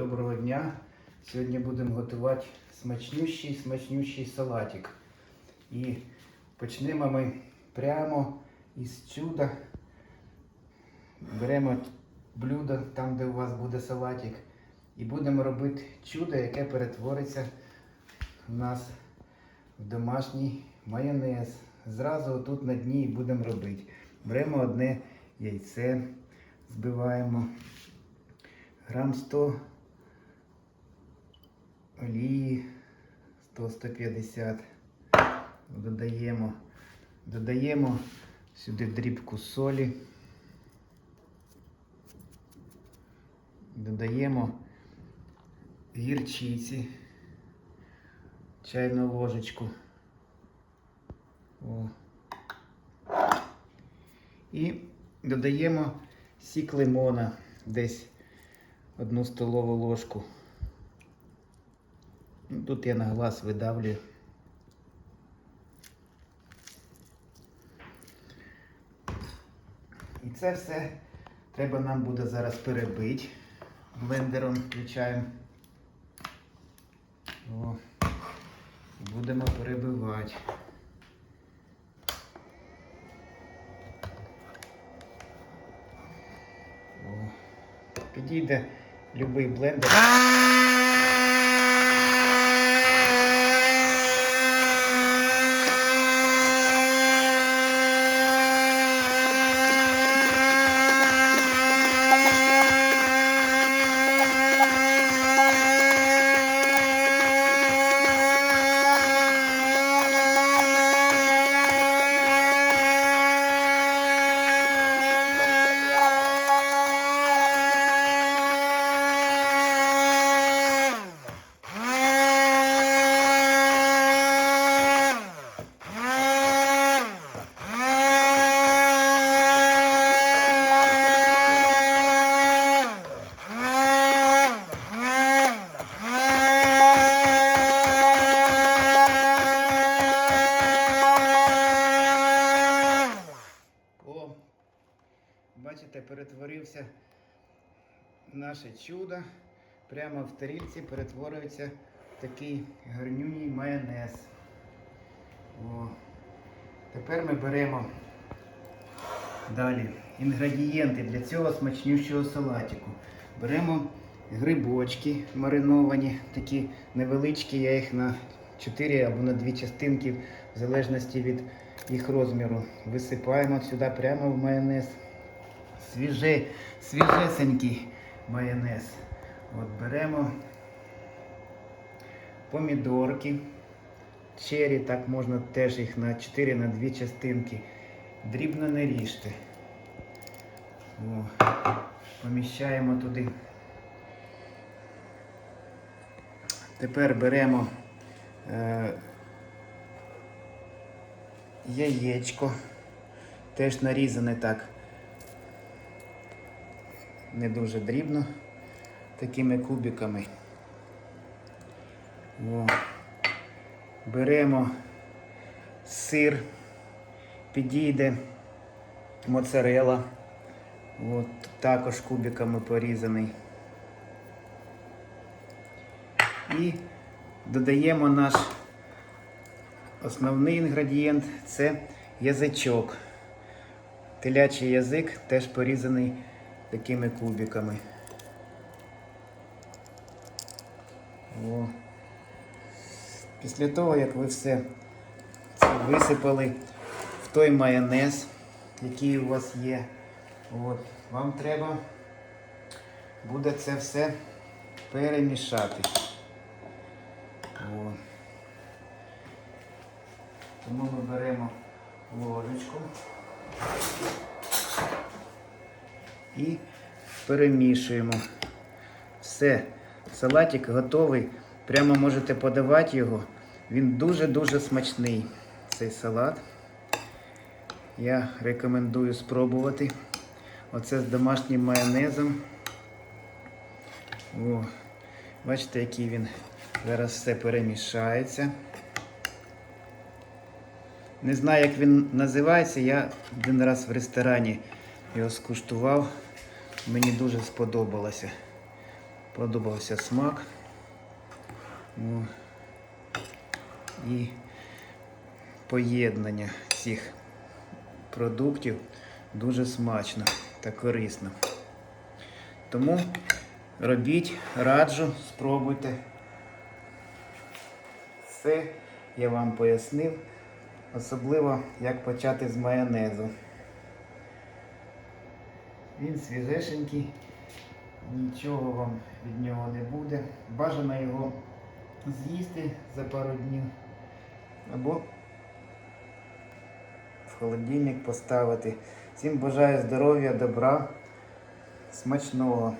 Доброго дня! Сьогодні будемо готувати смачнющий смачнющий салатик. І почнемо ми прямо із чуда. Беремо блюдо там, де у вас буде салатик, і будемо робити чудо, яке перетвориться у нас в домашній майонез. Зразу тут на дні і будемо робити. Беремо одне яйце, збиваємо грам 100 олії 100-150. Додаємо, додаємо сюди дрібку солі. Додаємо гірчиці, чайну ложечку. О. І додаємо сік лимона десь одну столову ложку. Тут я на глаз видавлю. І це все треба нам буде зараз перебити. Блендером включаємо. О. Будемо перебивати. О. Підійде любий блендер. О, бачите, перетворився наше чудо. Прямо в тарілці перетворюється такий гарнюній майонез. О. Тепер ми беремо далі інгредієнти для цього смачнющого салатику. Беремо грибочки мариновані, такі невеличкі, я їх на 4 або на 2 частинки, в залежності від їх розміру. Висипаємо сюди прямо в майонез. Свіже, свіжесенький майонез. От беремо помідорки. Чері, так можна теж їх на 4 на 2 частинки. Дрібно не ріжте. О, поміщаємо туди. Тепер беремо е, яєчко, теж нарізане так не дуже дрібно, такими кубиками. О. Беремо сир, підійде моцарела, от, також кубиками порізаний. І додаємо наш основний інгредієнт це язичок. Телячий язик теж порізаний такими кубиками. О. Після того, як ви все це висипали в той майонез, який у вас є, от, вам треба буде це все перемішати. О. Тому ми беремо ложечку і перемішуємо. Все, салатик готовий. Прямо можете подавати його. Він дуже-дуже смачний, цей салат. Я рекомендую спробувати. Оце з домашнім майонезом. О, бачите, який він зараз все перемішається. Не знаю, як він називається. Я один раз в ресторані його скуштував. Мені дуже сподобалося. сподобався смак. О. І поєднання цих продуктів дуже смачно та корисно. Тому робіть, раджу, спробуйте. Все я вам пояснив, особливо як почати з майонезу. Він свіжешенький, нічого вам від нього не буде. Бажано його з'їсти за пару днів або в холодильник поставити. Всім бажаю здоров'я, добра, смачного.